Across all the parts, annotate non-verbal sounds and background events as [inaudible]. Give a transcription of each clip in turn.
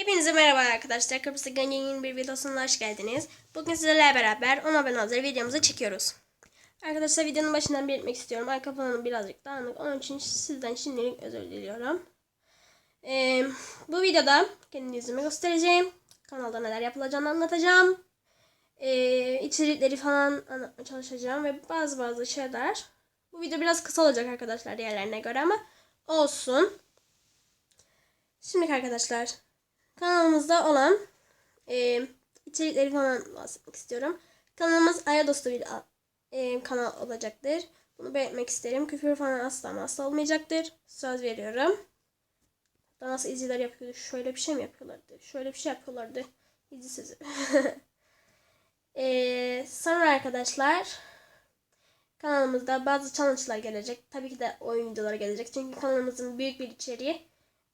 Hepinize merhaba arkadaşlar. Kıbrıs'ta Ganyan'ın bir videosuna hoş geldiniz. Bugün sizlerle beraber 10 abone hazır videomuzu çekiyoruz. Arkadaşlar videonun başından belirtmek istiyorum. Arka planım birazcık dağınık. Onun için sizden şimdilik özür diliyorum. Ee, bu videoda kendi yüzümü göstereceğim. Kanalda neler yapılacağını anlatacağım. Ee, içerikleri falan anlatmaya çalışacağım ve bazı bazı şeyler. Bu video biraz kısa olacak arkadaşlar diğerlerine göre ama olsun. Şimdi arkadaşlar kanalımızda olan e, içerikleri falan bahsetmek istiyorum. Kanalımız Aya Dostu bir e, kanal olacaktır. Bunu belirtmek isterim. Küfür falan asla asla olmayacaktır. Söz veriyorum. Hatta nasıl izciler yapıyordu? Şöyle bir şey mi yapıyorlardı? Şöyle bir şey yapıyorlardı. İzci sözü. [laughs] e, sonra arkadaşlar kanalımızda bazı challenge'lar gelecek. Tabii ki de oyun videoları gelecek. Çünkü kanalımızın büyük bir içeriği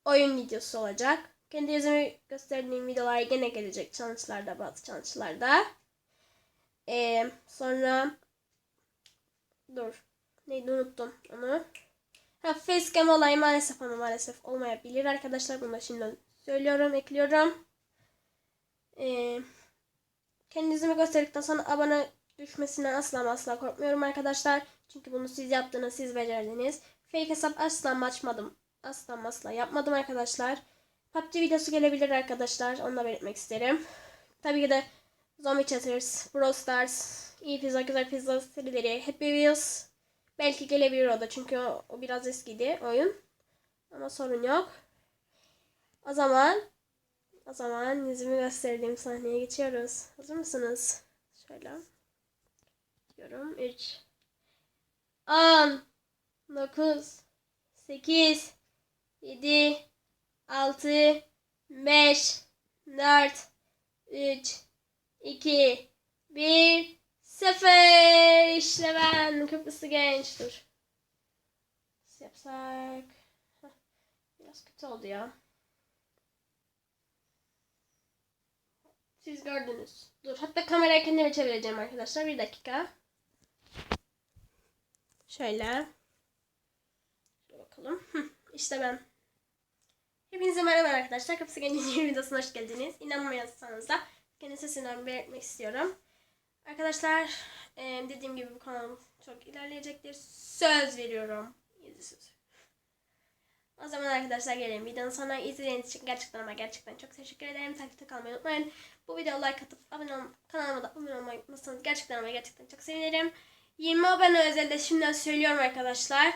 oyun videosu olacak. Kendi yüzümü gösterdiğim videolar gene gelecek challenge'larda bazı challenge'larda. Ee, sonra dur neydi unuttum onu. Ha facecam olayı maalesef ama maalesef olmayabilir arkadaşlar. Bunu da şimdi söylüyorum ekliyorum. Ee, kendi yüzümü gösterdikten sonra abone düşmesinden asla asla korkmuyorum arkadaşlar. Çünkü bunu siz yaptınız, siz becerdiniz. Fake hesap asla açmadım. Asla asla yapmadım arkadaşlar. PUBG videosu gelebilir arkadaşlar. Onu da belirtmek isterim. Tabii ki de Zombie Chatters, Brawl Stars, iyi pizza, güzel pizza serileri, Happy Wheels. Belki gelebilir o da çünkü o, o biraz eskiydi oyun. Ama sorun yok. O zaman o zaman yüzümü gösterdiğim sahneye geçiyoruz. Hazır mısınız? Şöyle. Diyorum. 3 10 9 8 7 6 5 4 3 2 1 0 İşte ben Kıbrıslı genç dur. Nasıl yapsak? Biraz kötü oldu ya. Siz gördünüz. Dur hatta kamerayı kendime çevireceğim arkadaşlar. Bir dakika. Şöyle. Dur bakalım. İşte ben. Hepinize merhaba arkadaşlar. Kapısı Gencinin videosuna hoş geldiniz. İnanmıyorsanız da kendi sesimden belirtmek istiyorum. Arkadaşlar e, dediğim gibi bu kanal çok ilerleyecektir. Söz veriyorum. Söz. O zaman arkadaşlar gelin videonun sonuna izlediğiniz için gerçekten ama gerçekten çok teşekkür ederim. Takipte kalmayı unutmayın. Bu videoya like atıp abone ol kanalıma da abone olmayı unutmazsanız gerçekten ama gerçekten çok sevinirim. 20 abone özelde şimdiden söylüyorum arkadaşlar.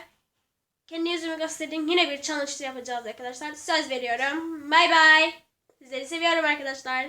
Kendi yüzümü gösterdiğim yine bir challenge yapacağız arkadaşlar. Söz veriyorum. Bay bay. Sizleri seviyorum arkadaşlar.